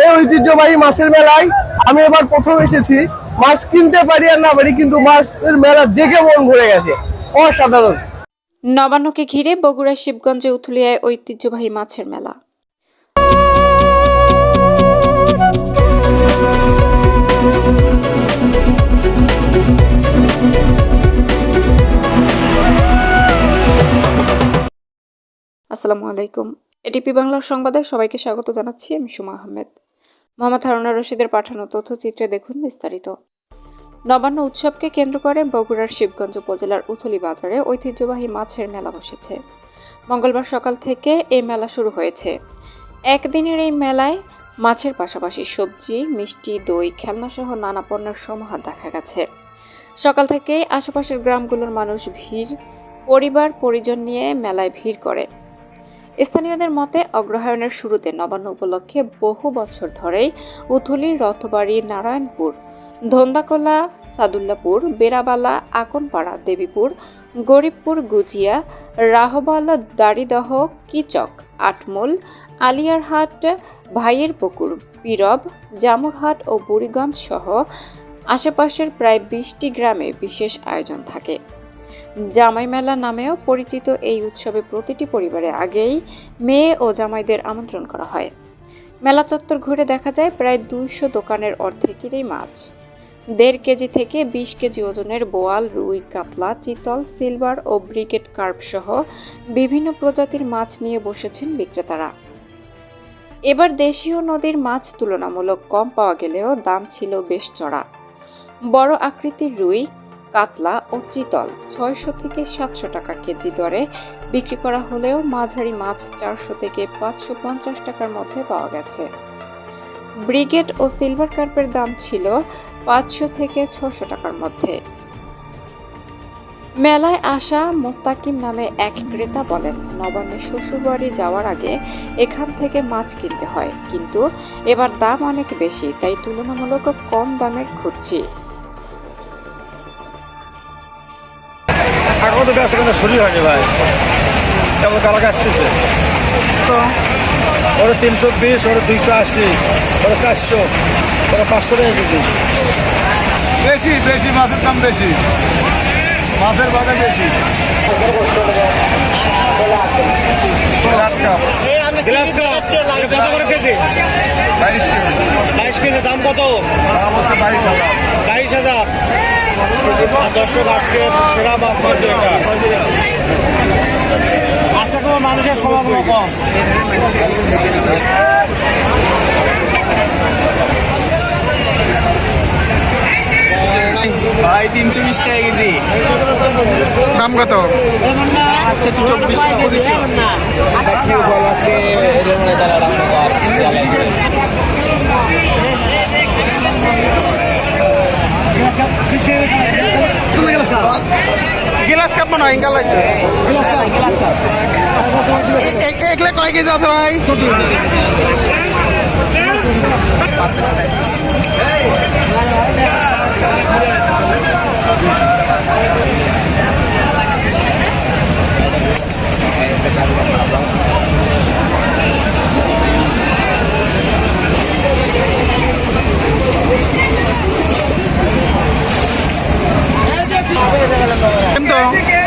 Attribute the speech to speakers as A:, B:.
A: এই ঐতিহ্যবাহী মাছের মেলায় আমি এবার প্রথম এসেছি। মাছ কিনতে পারি আর না পারি, কিন্তু মাছের মেলা দেখে মন ভরে গেছে। অসাধারণ।
B: নবান্নকে ঘিরে বগুড়া, শিবগঞ্জে উথুলিয়ায় ঐতিহ্যবাহী মাছের মেলা। আসসালামু আলাইকুম। এটিপি বাংলার সংবাদে সবাইকে স্বাগত জানাচ্ছি। আমি সুমা আহমেদ। মোহাম্মদ হারুনা রশিদের পাঠানো তথ্যচিত্রে দেখুন বিস্তারিত। নবান্ন উৎসবকে কেন্দ্র করে বগুড়ার শিবগঞ্জ উপজেলার উথলি বাজারে ঐতিহ্যবাহী মাছের মেলা বসেছে। মঙ্গলবার সকাল থেকে এই মেলা শুরু হয়েছে। একদিনের এই মেলায় মাছের পাশাপাশি সবজি, মিষ্টি, দই, খেলনাসহ নানা পণ্যের সমাহার দেখা গেছে। সকাল থেকেই আশেপাশের গ্রামগুলোর মানুষ ভিড়, পরিবার, পরিজন নিয়ে মেলায় ভিড় করে। স্থানীয়দের মতে, অগ্রহায়ণের শুরুতে নবান্ন উপলক্ষে বহু বছর ধরেই উথুলি, রথবাড়ি, নারায়ণপুর, ধন্দাকোলা, সাদুল্লাপুর বেরাবালা আকনপাড়া, দেবীপুর, গরিবপুর, গুজিয়া, রাহবালা দাড়িদহ কিচক, আটমূল, আলিয়ারহাট ভাইয়ের পুকুর পীরব, জামুরহাট ও বুড়িগঞ্জ সহ আশেপাশের প্রায় বিশটি গ্রামে বিশেষ আয়োজন থাকে। জামাই মেলা নামেও পরিচিত এই উৎসবে প্রতিটি পরিবারে আগেই মেয়ে ও জামাইদের আমন্ত্রণ করা হয়। মেলা চত্বর ঘুরে দেখা যায় প্রায় দুইশো দোকানের অর্ধেকেরই মাছ। দেড় কেজি থেকে বিশ কেজি ওজনের বোয়াল, রুই, কাতলা, চিতল, সিলভার ও ব্রিকেট কার্প সহ বিভিন্ন প্রজাতির মাছ নিয়ে বসেছেন বিক্রেতারা। এবার দেশীয় নদীর মাছ তুলনামূলক কম পাওয়া গেলেও দাম ছিল বেশ চড়া। বড় আকৃতির রুই কাতলা ও চিতল, ছয়শো থেকে সাতশো টাকা কেজি দরে বিক্রি করা হলেও মাঝারি মাছ চারশো থেকে পাঁচশো পঞ্চাশ টাকার মধ্যে পাওয়া গেছে। ব্রিগেড ও সিলভার কার্পের দাম ছিল পাঁচশো থেকে ছশো টাকার মধ্যে। মেলায় আসা মোস্তাকিম নামে এক ক্রেতা বলেন, নবান্নে শ্বশুরবাড়ি যাওয়ার আগে এখান থেকে মাছ কিনতে হয়, কিন্তু এবার দাম অনেক বেশি, তাই তুলনামূলক কম দামের খুঁজছি।
C: এখন তো গাছ কিন্তু শুরু হয়নি ভাই। কেমন কালাকে আসতেছে তো? ওরা তিনশো বিশ ওরা দুইশো আশি ওরা চারশো ওরা পাঁচশো টাকা কেজি। বেশি বেশি মাছের দাম বেশি। মাছের বাজার বেশি। গ্লাস কাপ কত করে কেজি
D: বাইশ কেজি।
C: বাইশ কেজি দাম কত?
D: দাম হচ্ছে বাইশ হাজার।
C: বাইশ হাজার। দর্শক আজকে সেরা মাছ কিন্তু এটা। আজকে কোনো মানুষের সমাগম কম।
E: ভাই তিনশো বিশ টাকা কেজি।
D: দাম কত?
E: আচ্ছা চব্বিশ পঁচিশশো
D: গিলাস কাপ মনে হয় ইঙ্গাল লাগছে একলে কয় কেজি আছে ভাই? কিন্তু কয়